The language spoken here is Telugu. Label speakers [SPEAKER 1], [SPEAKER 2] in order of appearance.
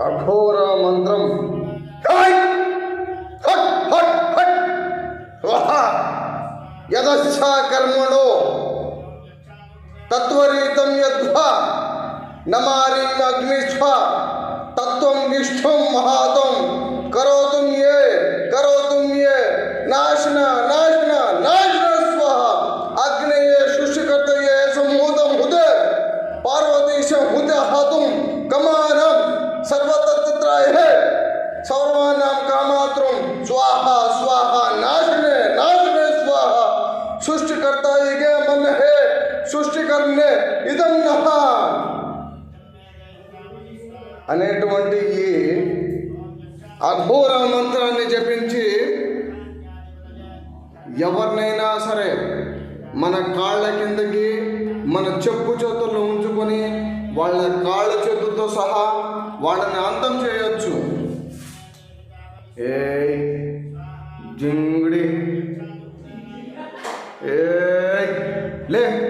[SPEAKER 1] अघोर मंत्र यदच्छा कर्मणो। तत्वरीतम यद्वा। नमारी अग्निष्ठा तत्व निष्ठ महात। करो సౌరవానాం కామాత్రం స్వాహ స్వాహ నాశనే నాశనే స్వాహ సృష్టికర్త ఇగే మన హే సృష్టికర్ణే ఇదం నహ అనేటువంటి ఈ అఘోర మంత్రాన్ని జపించి ఎవరినైనా సరే మన కాళ్ళ కిందకి మన చెప్పు చేతుల్లో ఉంచుకొని వాళ్ళ కాళ్ళ చేతులతో సహా వాళ్ళని అంతం చేయొచ్చు. ઝીંગડી એ લે.